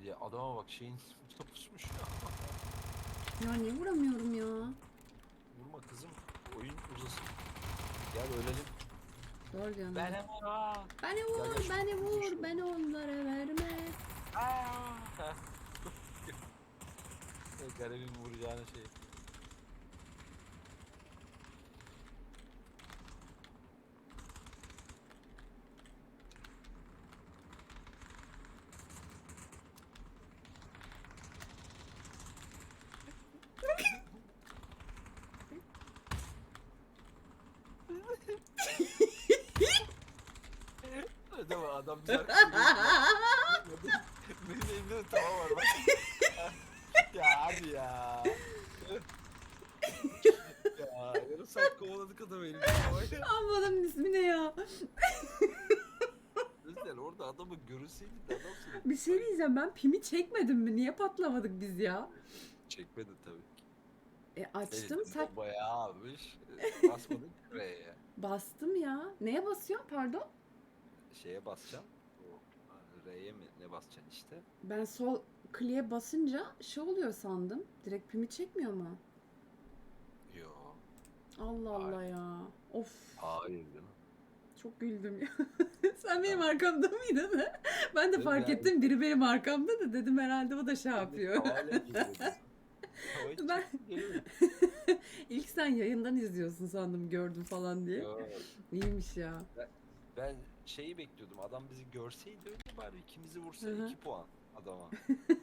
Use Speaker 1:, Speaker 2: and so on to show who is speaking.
Speaker 1: belki diye. Adama bak şeyin yapışmış ya.
Speaker 2: Ya niye vuramıyorum ya?
Speaker 1: Vurma kızım. Oyun uzasın. Gel ölelim.
Speaker 2: Zor diyorsun.
Speaker 1: Ben hem aa.
Speaker 2: Beni vur,
Speaker 1: gel
Speaker 2: beni vur,
Speaker 1: şu-
Speaker 2: beni onlara verme.
Speaker 1: Aa. Garibin vuracağına şey. Değil mi? Adam güzel. Benim elimde de tava var bak. ya hadi ya. ya yarım saat kovaladık adamı elimde tavayla.
Speaker 2: Anladım ismi ne ya?
Speaker 1: Özler orada adamı görülseydi de adam seni
Speaker 2: Bir şey diyeceğim ben pimi çekmedim mi? Niye patlamadık biz ya?
Speaker 1: çekmedi tabii.
Speaker 2: E açtım
Speaker 1: Elif'in
Speaker 2: tak
Speaker 1: Bayağı almış. e, Basmadın R'ye.
Speaker 2: bastım ya. Neye basıyor pardon?
Speaker 1: Şeye basacağım. O R'ye mi ne basacaksın işte.
Speaker 2: Ben sol kliğe basınca şey oluyor sandım. Direkt pimi çekmiyor mu?
Speaker 1: Yo.
Speaker 2: Allah Allah ya. Of
Speaker 1: Hayır canım.
Speaker 2: çok güldüm ya. Sen benim arkamda mıydın? ben de
Speaker 1: Evet,
Speaker 2: fark
Speaker 1: yani.
Speaker 2: ettim biri benim arkamda da dedim herhalde o da şey yapıyor. Ben-. İlk sen yayından izliyorsun sandım gördüm falan diye.
Speaker 1: Yo.
Speaker 2: İyiymiş ya.
Speaker 1: Ben şeyi bekliyordum. Adam bizi görseydi öyle bari ikimizi vursa
Speaker 2: Hı hı.
Speaker 1: 2 puan adama.